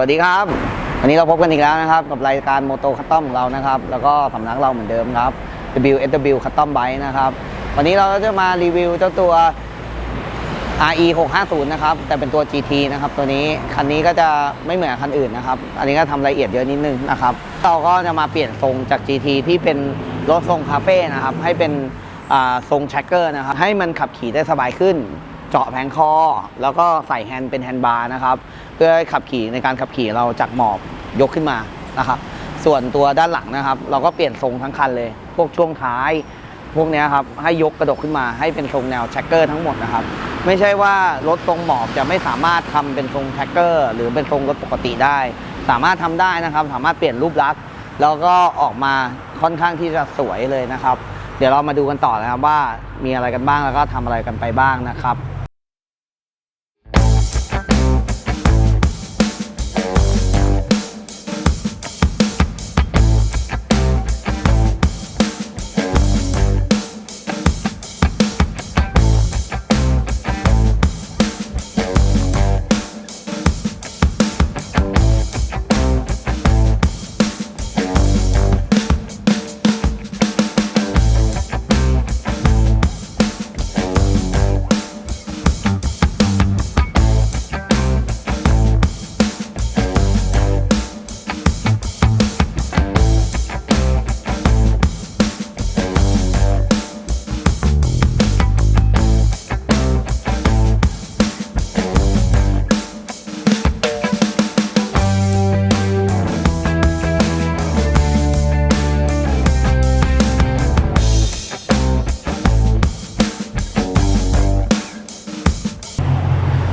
สวัสดีครับ วันนี้เราพบกันอีกแล้วนะครับ กับรายการโมโตคัตตอมของเรานะครับ แล้วก็สำนักเราเหมือนเดิมครับ WSW Custom Bike นะครับวันนี้เราจะมารีวิวเจ้าตัว RE 650นะครับแต่เป็นตัว GT นะครับตัวนี้คันนี้ก็จะไม่เหมือนคันอื่นนะครับอันนี้ก็ทำรายละเอียดเยอะนิดนึงนะครับเราก็จะมาเปลี่ยนทรงจาก GT ที่เป็นรถทรงคาเฟ่นะครับให้เป็นทรงแชกเกอร์นะครับให้มันขับขี่ได้สบายขึ้น เจาะแผงคอ แล้วก็ใส่แฮนด์เป็นแฮนด์บาร์นะครับ เพื่อขับขี่ในการขับขี่เราจากหมอบยกขึ้นมานะครับ ส่วนตัวด้านหลังนะครับ เราก็เปลี่ยนทรงทั้งคันเลย พวกช่วงท้าย พวกนี้ครับให้ยกกระดกขึ้นมาให้เป็นทรงแนวแชกเกอร์ทั้งหมดนะครับ ไม่ใช่ว่ารถทรงหมอบจะไม่สามารถทำเป็นทรงแชกเกอร์หรือเป็นทรงรถปกติได้ สามารถทำได้นะครับ สามารถเปลี่ยนรูปลักษณ์แล้วก็ออกมาค่อนข้างที่จะสวยเลยนะครับ เดี๋ยวเรามาดูกันต่อนะครับว่ามีอะไรกันบ้างแล้วก็ทำอะไรกันไปบ้างนะครับ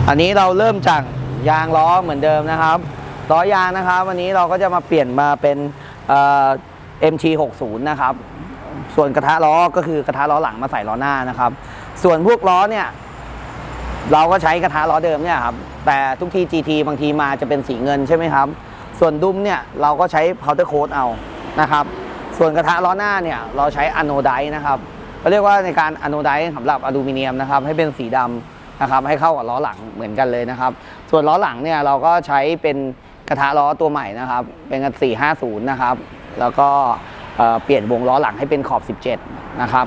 อันนี้เราเริ่มจากยางล้อเหมือนเดิมนะครับล้อยางนะครับ วันนี้เราก็จะมาเปลี่ยนมาเป็นเอ่อ MT60 นะครับ ส่วนกระทะล้อก็คือกระทะล้อหลังมาใส่ล้อหน้านะครับ ส่วนพวกล้อเนี่ย เราก็ใช้กระทะล้อเดิมเนี่ยครับแต่ทุกที GT บางทีมาจะเป็นสีเงินใช่ไหมครับ ส่วนดุมเนี่ยเราก็ใช้ powder coat เอานะครับ ส่วนกระทะล้อหน้าเนี่ยเราใช้อะโนไดนะครับเขาเรียกว่าในการอะโนไดสำหรับอลูมิเนียมนะครับให้เป็นสีดำ นะครับให้เข้ากับล้อหลังเหมือนกันเลยนะครับ ส่วนล้อหลังเนี่ยเราก็ใช้เป็นกระทะล้อตัวใหม่นะครับ เป็นกัน450 นะครับ แล้วก็เปลี่ยนวงล้อหลังให้เป็นขอบ 17 นะครับ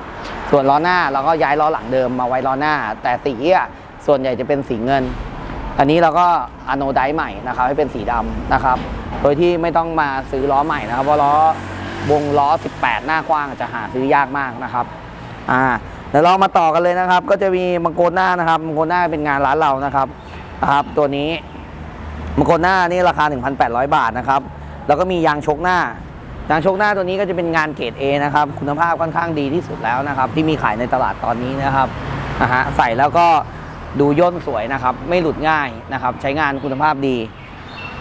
ส่วนล้อหน้าเราก็ย้ายล้อหลังเดิมมาไว้ล้อหน้า แต่สีอะส่วนใหญ่จะเป็นสีเงิน อันนี้เราก็อะโนไดใหม่นะครับให้เป็นสีดำนะครับ โดยที่ไม่ต้องมาซื้อล้อใหม่นะครับเพราะล้อวงล้อ 18 หน้ากว้างจะหาซื้อยากมากนะครับ อ่า เดี๋ยวเรามาต่อกันเลยนะครับ ก็จะมีมังโกรหน้านะครับมังโกรหน้าเป็นงานร้านเรานะครับนะครับ ตัวนี้มังโกรหน้านี่ราคา 1,800 บาทนะครับแล้วก็มียางชกหน้ายางชกหน้าตัวนี้ก็จะเป็นงานเกรด A นะครับ คุณภาพค่อนข้างดีที่สุดแล้วนะครับ ที่มีขายในตลาดตอนนี้นะครับนะฮะใส่แล้วก็ดูย่นสวยนะครับ ไม่หลุดง่ายนะครับ ใช้งานคุณภาพดี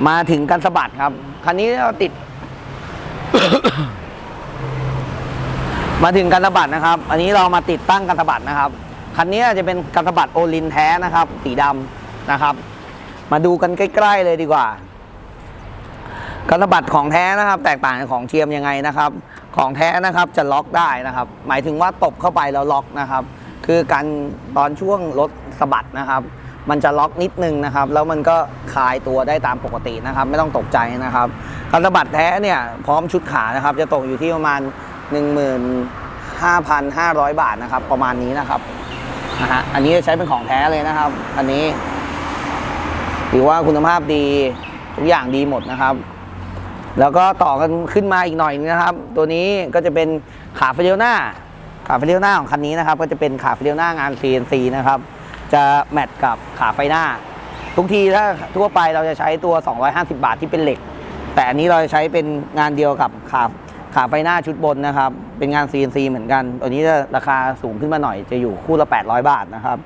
มาถึงกันสะบัดครับคันนี้เราติด มาถึงกันสะบัดนะครับ อันนี้เรามาติดตั้งกันสะบัดนะครับ คันนี้จะเป็นกันสะบัดโอลินแท้นะครับ สีดำนะครับ มาดูกันใกล้ ๆ เลยดีกว่า กันสะบัดของแท้นะครับ แตกต่างของเทียมยังไงนะครับ ของแท้นะครับจะล็อกได้นะครับ หมายถึงว่าตบเข้าไปแล้วล็อกนะครับ คือการตอนช่วงรถสะบัดนะครับ มันจะล็อกนิดนึงนะครับ แล้วมันก็คลายตัวได้ตามปกตินะครับ ไม่ต้องตกใจนะครับ กันสะบัดแท้เนี่ยพร้อมชุดขานะครับ จะตกอยู่ที่ประมาณ 15,500 บาทนะครับ ประมาณนี้นะครับนะฮะอันนี้จะใช้เป็นของแท้เลยนะครับ อันนี้ถือว่าคุณภาพดีทุกอย่างดีหมดนะครับ แล้วก็ต่อกันขึ้นมาอีกหน่อยนะครับ ตัวนี้ก็จะเป็นขาเฟเลียวหน้า ขาเฟเลียวหน้าของคันนี้นะครับ ก็จะเป็นขาเฟเลียวหน้างาน CNC นะครับ จะแมทกับขาไฟหน้า ทุกทีถ้าทั่วไปเราจะใช้ตัว 250 บาทที่เป็นเหล็ก แต่อันนี้เราจะใช้เป็นงานเดียวกับขา ขาไฟหน้าชุดบนนะครับ เป็นงาน CNC เหมือนกัน ตัวนี้จะราคาสูงขึ้นมาหน่อยจะอยู่คู่ละ 800 บาทนะครับ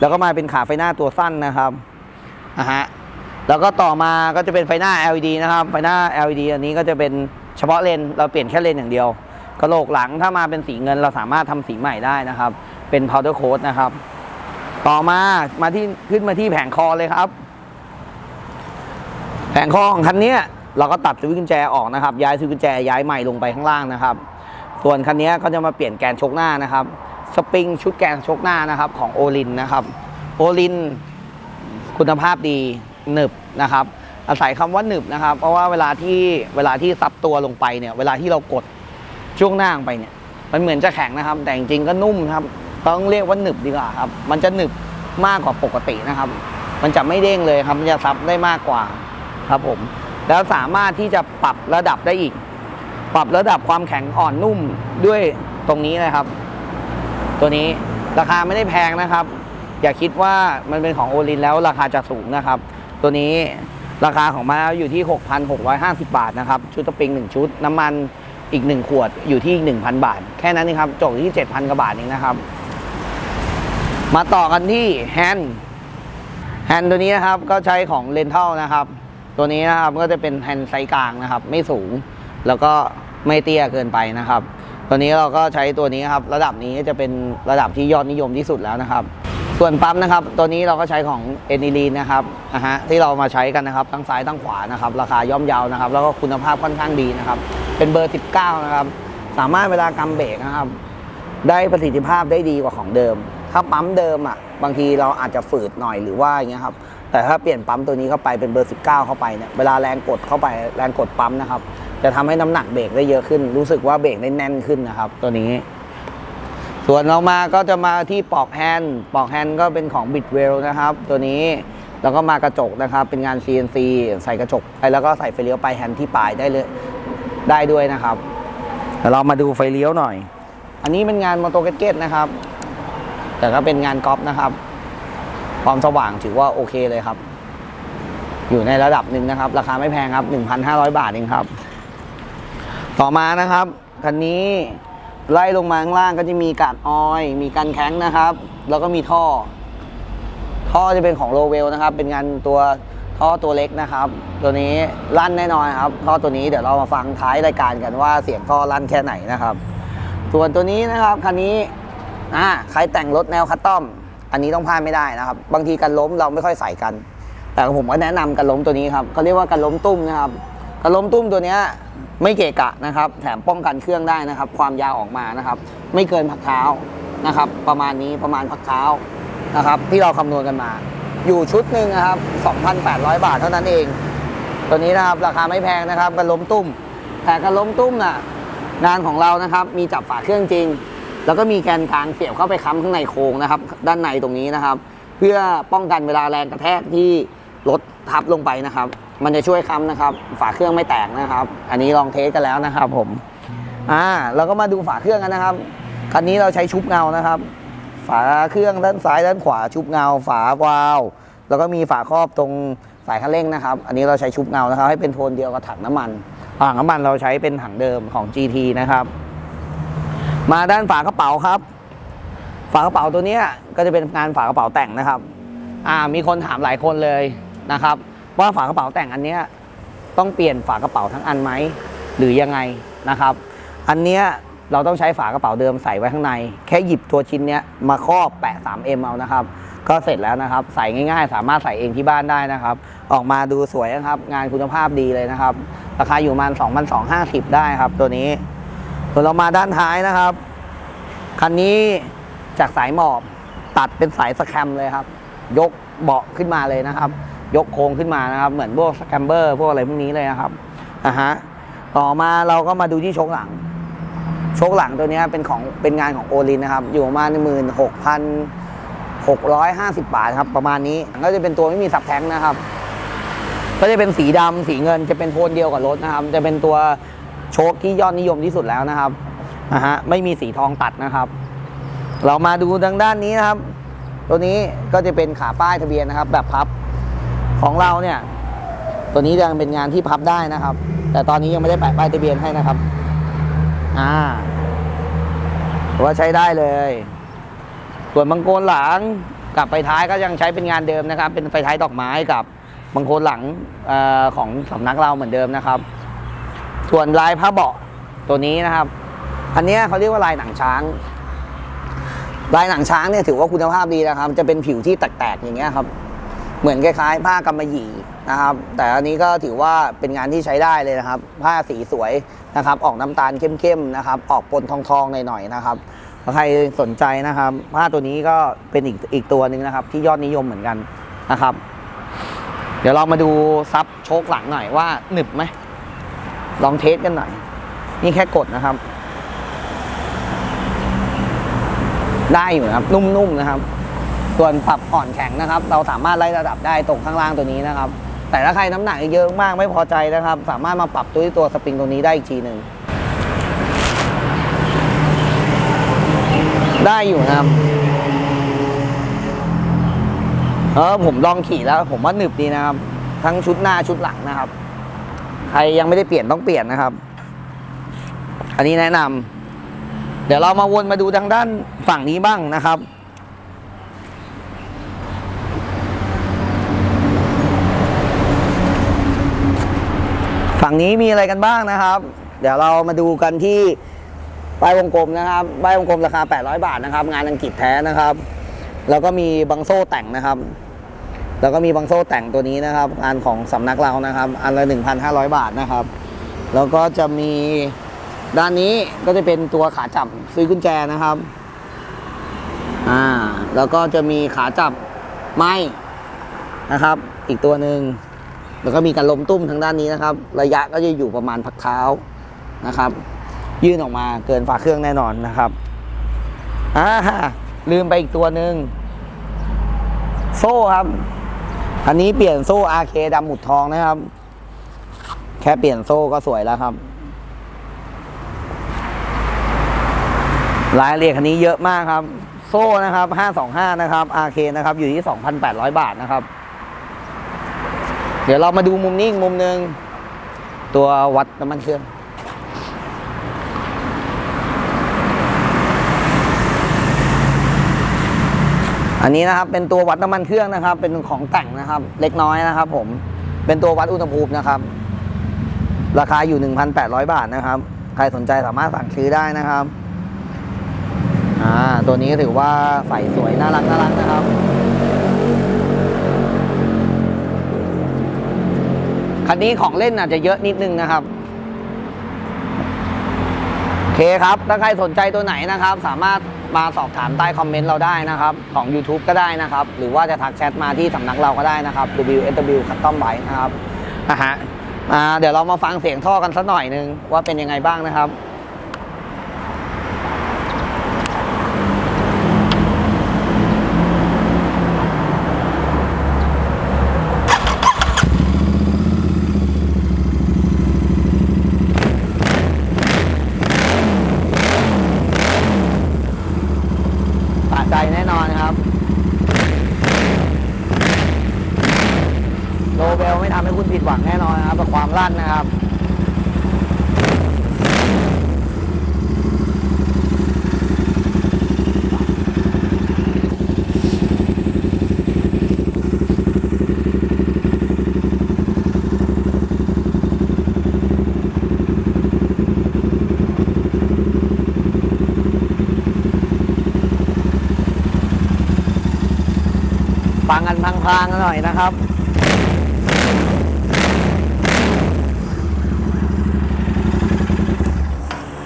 แล้วก็มาเป็นขาไฟหน้าตัวสั้นนะครับนะฮะแล้วก็ต่อมาก็จะเป็นไฟหน้า LED นะครับ ไฟหน้า LED อันนี้ก็จะเป็นเฉพาะเลนเราเปลี่ยนแค่เลนอย่างเดียวกระโหลกหลังถ้ามาเป็นสีเงินเราสามารถทำสีใหม่ได้นะครับ เป็น powder coat นะครับ ต่อมามาที่ขึ้นมาที่แผงคอเลยครับ แผงคอของคันนี้ เราก็ตัดสวิตช์กุญแจออกนะครับ ย้ายสวิตช์กุญแจย้ายใหม่ลงไปข้างล่างนะครับ ส่วนคันนี้ก็จะมาเปลี่ยนแกนชกหน้านะครับ สปริงชุดแกนชกหน้านะครับของโอลินนะครับ โอลินคุณภาพดีหนึบนะครับ อาศัยคำว่าหนึบนะครับ เพราะว่าเวลาที่เวลาที่ซับตัวลงไปเนี่ย เวลาที่เรากดช่วงหน้าลงไปเนี่ย มันเหมือนจะแข็งนะครับ แต่จริงๆก็นุ่มครับ ต้องเรียกว่าหนึบดีกว่าครับ มันจะหนึบมากกว่าปกตินะครับ มันจะไม่เด้งเลยครับ มันจะซับได้มากกว่าครับผม แล้วสามารถที่จะปรับระดับได้อีก ปรับระดับความแข็งอ่อนนุ่มด้วยตรงนี้นะครับ ตัวนี้ราคาไม่ได้แพงนะครับ อย่าคิดว่ามันเป็นของโอลินแล้วราคาจะสูงนะครับ ตัวนี้ราคาของมันอยู่ที่ 6,650 บาทนะครับ ชุดสปริง 1 ชุด น้ำมันอีก 1 ขวดอยู่ที่ 1,000 บาท แค่นั้นเองครับจบที่ 7,000กว่าบาทเองนะครับ มาต่อกันที่แฮนด์แฮนด์ตัวนี้นะครับก็ใช้ของเลน t ท l นะครับ ตัวนี้นะครับก็จะเป็นแฮนด์ไซส์กลางนะครับ ไม่สูงแล้วก็ไม่เตี้ยเกินไปนะครับ ตัวนี้เราก็ใช้ตัวนี้ครับ ระดับนี้จะเป็นระดับที่ยอดนิยมที่สุดแล้วนะครับ ส่วนปั๊มนะครับ ตัวนี้เราก็ใช้ของเอนิลีนนะครับนะฮะที่เรามาใช้กันนะครับทั้งซ้ายทั้งขวานะครับ ราคาย่อมเยาวนะครับ แล้วก็คุณภาพค่อนข้างดีนะครับ เป็นเบอร์ 19 นะครับ สามารถเวลากำเบรกนะครับ ได้ประสิทธิภาพได้ดีกว่าของเดิม ถ้าปั๊มเดิมอะบางทีเราอาจจะฝืดหน่อยหรือว่าอย่างเงี้ยครับ แต่ถ้าเปลี่ยนปั๊มตัวนี้เข้าไปเป็นเบอร์ 19 เข้าไปเนี่ยเวลาแรงกดเข้าไปแรงกดปั๊มนะครับ จะทำให้น้ำหนักเบรกได้เยอะขึ้น รู้สึกว่าเบรกได้แน่นขึ้นนะครับ ตัวนี้ ส่วนเรามาก็จะมาที่ปลอกแฮนด์ปลอกแฮนด์ก็เป็นของบิดเวลนะครับ ตัวนี้แล้วก็มากระจกนะครับ เป็นงาน CNC ใส่กระจกไปแล้วก็ใส่ไฟเลี้ยวไปแฮนด์ที่ปลายได้เลยได้ด้วยนะครับเดี๋ยวเรามาดูไฟเลี้ยวหน่อย อันนี้เป็นงานมอโตเกตเกตนะครับ แต่ก็เป็นงานกอล์ฟนะครับ ความสว่างถือว่าโอเคเลยครับ อยู่ในระดับหนึ่งนะครับ ราคาไม่แพงครับ 1,500 บาทเองครับ ต่อมานะครับคันนี้ไล่ลงมาข้างล่างก็จะมีกาดออย มีกันแข้งนะครับ แล้วก็มีท่อ ท่อจะเป็นของโลเวลนะครับ เป็นงานตัวท่อตัวเล็กนะครับ ตัวนี้ลั่นแน่นอนครับ ท่อตัวนี้เดี๋ยวเรามาฟังท้ายรายการกันว่าเสียงท่อลั่นแค่ไหนนะครับ ส่วนตัวนี้นะครับคันนี้อ่าใครแต่งรถแนวคัสตอม อันนี้ต้องพลาดไม่ได้นะครับ บางทีการล้มเราไม่ค่อยใส่กัน แต่ผมก็แนะนำการล้มตัวนี้ครับเขาเรียกว่าการล้มตุ้มนะครับการล้มตุ้มตัวนี้ไม่เกะกะนะครับ แถมป้องกันเครื่องได้นะครับ ความยาวออกมานะครับ ไม่เกินพักเท้านะครับ ประมาณนี้ประมาณพักเท้านะครับ ที่เราคำนวณกันมา อยู่ชุดหนึ่งนะครับ 2,800 บาทเท่านั้นเอง ตัวนี้นะครับราคาไม่แพงนะครับการล้มตุ้มแต่การล้มตุ้มน่ะงานของเรานะครับ มีจับฝาเครื่องจริง แล้วก็มีแกนกลางเสียบเข้าไปค้ำข้างในโครงนะครับ ด้านในตรงนี้นะครับ เพื่อป้องกันเวลาแรงกระแทกที่รถทับลงไปนะครับ มันจะช่วยค้ำนะครับ ฝาเครื่องไม่แตกนะครับ อันนี้ลองเทสกันแล้วนะครับ ผมอ่าเราก็มาดูฝาเครื่องกันนะครับคันนี้เราใช้ชุบเงานะครับ ฝาเครื่องด้านซ้ายด้านขวาชุบเงา ฝาวาล์วแล้วก็มีฝาครอบตรงสายคันเร่งนะครับ อันนี้เราใช้ชุบเงานะครับ ให้เป็นโทนเดียวกับถังน้ำมันถังน้ำมันเราใช้เป็นถังเดิมของ GT นะครับ มาด้านฝากระเป๋าครับ ฝากระเป๋าตัวนี้ก็จะเป็นงานฝากระเป๋าแต่งนะครับ อ่ามีคนถามหลายคนเลยนะครับ ว่าฝากระเป๋าแต่งอันนี้ต้องเปลี่ยนฝากระเป๋าทั้งอันไหมหรือยังไงนะครับ อันเนี้ยเราต้องใช้ฝากระเป๋าเดิมใส่ไว้ข้างใน แค่หยิบตัวชิ้นเนี้ยมาครอบแปะ 3M เอานะครับ ก็เสร็จแล้วนะครับ ใส่ง่ายๆ สามารถใส่เองที่บ้านได้นะครับ ออกมาดูสวยนะครับ งานคุณภาพดีเลยนะครับ ราคาอยู่ประมาณ 2,250 ได้ครับ ตัวนี้ ส่วนเรามาด้านท้ายนะครับ คันนี้จากสายหมอบตัดเป็นสายสแคมเลยครับ ยกเบาะขึ้นมาเลยนะครับ ยกโครงขึ้นมานะครับ เหมือนพวกสแคมเบอร์พวกอะไรพวกนี้เลยนะครับอะฮะต่อมาเราก็มาดูที่โชคหลัง โชคหลังตัวนี้เป็นของเป็นงานของโอลินนะครับ อยู่ประมาณหมื่นหกพันหกร้อยห้าสิบบาทครับ ประมาณนี้ก็จะเป็นตัวไม่มีสับแท้งนะครับ ก็จะเป็นสีดำสีเงินจะเป็นโทนเดียวกับรถนะครับ จะเป็นตัว โชคที่ยอดนิยมที่สุดแล้วนะครับนะฮะไม่มีสีทองตัดนะครับ เรามาดูทางด้านนี้นะครับ ตัวนี้ก็จะเป็นขาป้ายทะเบียนนะครับ แบบพับของเราเนี่ย ตัวนี้ยังเป็นงานที่พับได้นะครับ แต่ตอนนี้ยังไม่ได้แปะป้ายทะเบียนให้นะครับอ่าว่าใช้ได้เลย ส่วนบางโคนหลังกับไฟท้ายก็ยังใช้เป็นงานเดิมนะครับ เป็นไฟท้ายดอกไม้กับบางโคนหลังออของสำนักเราเหมือนเดิมนะครับ ส่วนลายผ้าเบาะตัวนี้นะครับ อันนี้เขาเรียกว่าลายหนังช้าง ลายหนังช้างเนี่ยถือว่าคุณภาพดีนะครับ จะเป็นผิวที่แตกๆอย่างเงี้ยครับ เหมือนคล้ายๆ ผ้ากำมะหยี่นะครับ แต่อันนี้ก็ถือว่าเป็นงานที่ใช้ได้เลยนะครับ ผ้าสีสวยนะครับ ออกน้ำตาลเข้มๆนะครับ ออกปนทองๆหน่อยๆนะครับถ้าใครสนใจนะครับ ผ้าตัวนี้ก็เป็นอีกอีกตัวหนึ่งนะครับ ที่ยอดนิยมเหมือนกันนะครับ เดี๋ยวเรามาดูซับโชคหลังหน่อยว่าหนึบไหม ลองเทสกันหน่อย นี่แค่กดนะครับ ได้อยู่นะครับ นุ่มๆนะครับ ส่วนปรับอ่อนแข็งนะครับ เราสามารถไล่ระดับได้ตรงข้างล่างตัวนี้นะครับ แต่ถ้าใครน้ำหนักเยอะมากไม่พอใจนะครับ สามารถมาปรับตัวที่ตัวสปริงตรงนี้ได้อีกทีหนึ่งได้อยู่นะครับเออผมลองขี่แล้ว ผมว่าหนึบดีนะครับ ทั้งชุดหน้าชุดหลังนะครับ ใครยังไม่ได้เปลี่ยนต้องเปลี่ยนนะครับ อันนี้แนะนำเดี๋ยวเรามาวนมาดูทางด้านฝั่งนี้บ้างนะครับฝั่งนี้มีอะไรกันบ้างนะครับ เดี๋ยวเรามาดูกันที่ป้ายวงกลมนะครับป้ายวงกลมราคา 800 บาทนะครับ งานอังกฤษแท้นะครับ แล้วก็มีบังโซ่แต่งนะครับ แล้วก็มีบังโซ่แต่งตัวนี้นะครับงานของสำนักเรานะครับ อันละ 1,500 บาทนะครับ แล้วก็จะมีด้านนี้ก็จะเป็นตัวขาจับซื้อกุญแจนะครับอ่าแล้วก็จะมีขาจับไม้นะครับ อีกตัวหนึ่งแล้วก็มีการลมตุ้มทางด้านนี้นะครับ ระยะก็จะอยู่ประมาณพักเท้านะครับ ยื่นออกมาเกินฝาเครื่องแน่นอนนะครับอ่าลืมไปอีกตัวหนึ่งโซ่ครับ อันนี้เปลี่ยนโซ่ RK ดำหมุดทองนะครับ แค่เปลี่ยนโซ่ก็สวยแล้วครับ รายละเอียดคันนี้เยอะมากครับ โซ่นะครับ 525 นะครับ RK นะครับ อยู่ที่ 2,800 บาทนะครับ เดี๋ยวเรามาดูมุมนี้อีกมุมหนึ่งตัววัดน้ำมันเครื่อง อันนี้นะครับเป็นตัววัดน้ำมันเครื่องนะครับ เป็นของแต่งนะครับ เล็กน้อยนะครับ ผมเป็นตัววัดอุณหภูมินะครับ ราคาอยู่ 1,800 บาทนะครับ ใครสนใจสามารถสั่งซื้อได้นะครับอ่าตัวนี้ถือว่าใส่สวยน่ารักน่ารักนะครับคันนี้ของเล่นอาจจะเยอะนิดนึงนะครับโอเคครับ ถ้าใครสนใจตัวไหนนะครับ สามารถ มาสอบถามใต้คอมเมนต์เราได้นะครับ ของ YouTube ก็ได้นะครับ หรือว่าจะทักแชทมาที่สำนักเราก็ได้นะครับ WSW Custom Bike นะครับนะฮะอ่าเดี๋ยวเรามาฟังเสียงท่อกันสักหน่อยนึงว่าเป็นยังไงบ้างนะครับ สะใจแน่นอนครับ โลเบลไม่ทำให้คุณผิดหวังแน่นอนนะครับกับความลั่นนะครับ ฟังกันพลางๆหน่อยนะครับ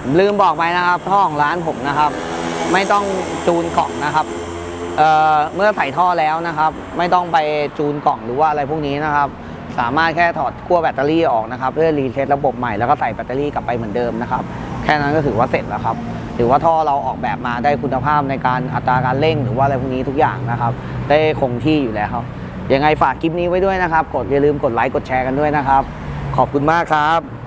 ผม ลืมบอกไปนะครับท่อของร้านผมนะครับ ไม่ต้องจูนกล่องนะครับเเมื่อใส่ท่อแล้วนะครับ ไม่ต้องไปจูนกล่องหรือว่าอะไรพวกนี้นะครับ สามารถแค่ถอดขั้วแบตเตอรี่ออกนะครับ เพื่อรีเซ็ตระบบใหม่แล้วก็ใส่แบตเตอรี่กลับไปเหมือนเดิมนะครับ แค่นั้นก็ถือว่าเสร็จแล้วครับถือว่าท่อเราออกแบบมาได้คุณภาพในการอัตราการเร่งหรือว่าอะไรพวกนี้ทุกอย่างนะครับ ได้คงที่อยู่แล้วครับยังไงฝากคลิปนี้ไว้ด้วยนะครับ กดอย่าลืมกดไลค์กดแชร์กันด้วยนะครับ ขอบคุณมากครับ